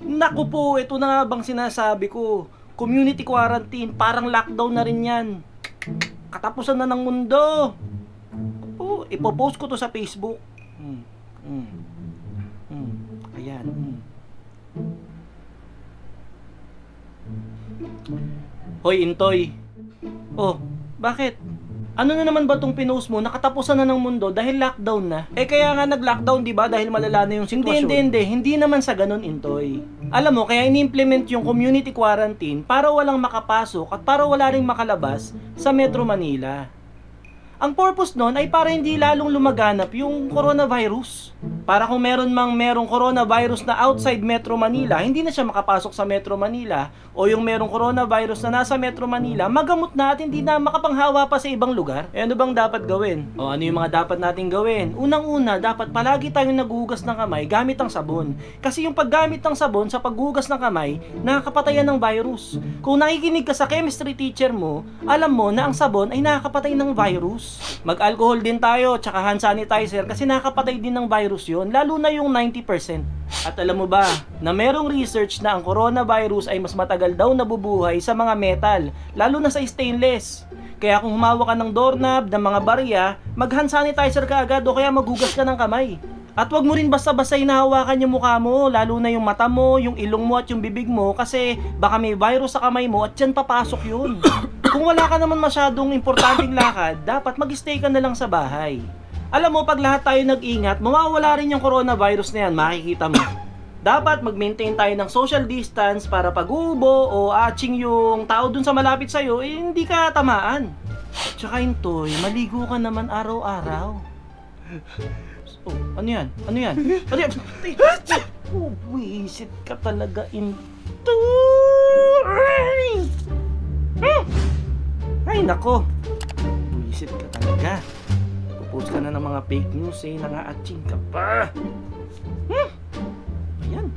Naku po, ito na nga bang sinasabi ko. Community quarantine, parang lockdown na rin yan. Katapusan na ng mundo. Po, ipopost ko to sa Facebook. Hmm. Hmm. Hmm. Ayan. Hmm. Hoy, Intoy. Oh, bakit? Ano na naman ba tong pinost mo? Nakatapusan na ng mundo dahil lockdown na. Eh kaya nga nag-lockdown, 'di ba? Dahil malala na yung sitwasyon. Hindi, hindi, hindi. Hindi naman sa ganun, Intoy. Alam mo, kaya ini-implement yung community quarantine para walang makapasok at para wala ring makalabas sa Metro Manila. Ang purpose nun ay para hindi lalong lumaganap yung coronavirus. Para kung meron mang merong coronavirus na outside Metro Manila, hindi na siya makapasok sa Metro Manila o yung merong coronavirus na nasa Metro Manila, magamot na at hindi na makapanghawa pa sa ibang lugar. Eh ano bang dapat gawin? O ano yung mga dapat nating gawin? Unang-una, dapat palagi tayong naghuhugas ng kamay gamit ang sabon. Kasi yung paggamit ng sabon sa paghugas ng kamay, nakakapatayan ng virus. Kung nakikinig ka sa chemistry teacher mo, alam mo na ang sabon ay nakakapatay ng virus. Mag-alcohol din tayo, tsaka hand sanitizer kasi nakakapatay din ng virus yon lalo na yung 90%. At alam mo ba, na merong research na ang coronavirus ay mas matagal daw nabubuhay sa mga metal, lalo na sa stainless. Kaya kung humawa ka ng doorknob, ng mga barya, mag-hand sanitizer ka agad o kaya maghugas ka ng kamay. At wag mo rin basta-basta hinahawakan yung mukha mo, lalo na yung mata mo, yung ilong mo at yung bibig mo kasi baka may virus sa kamay mo at dyan papasok yun. Kung wala ka naman masyadong importanteng lakad, dapat mag-stay ka na lang sa bahay. Alam mo, pag lahat tayo nag-ingat, mawawala rin yung coronavirus na yan, makikita mo. Dapat mag-maintain tayo ng social distance para pag uubo o atching yung tao dun sa malapit sa'yo, eh hindi ka tamaan. Tsaka Intoy, maligo ka naman araw-araw. Oh, ano yan? Ano yan? Ano yan? Oh, wisit ka talaga, Intoy! Hmm! Ay, nako. Wisit ka talaga nagpo-post ka na ng mga fake news eh, nangaatching ka pa. Hmm? Ayan.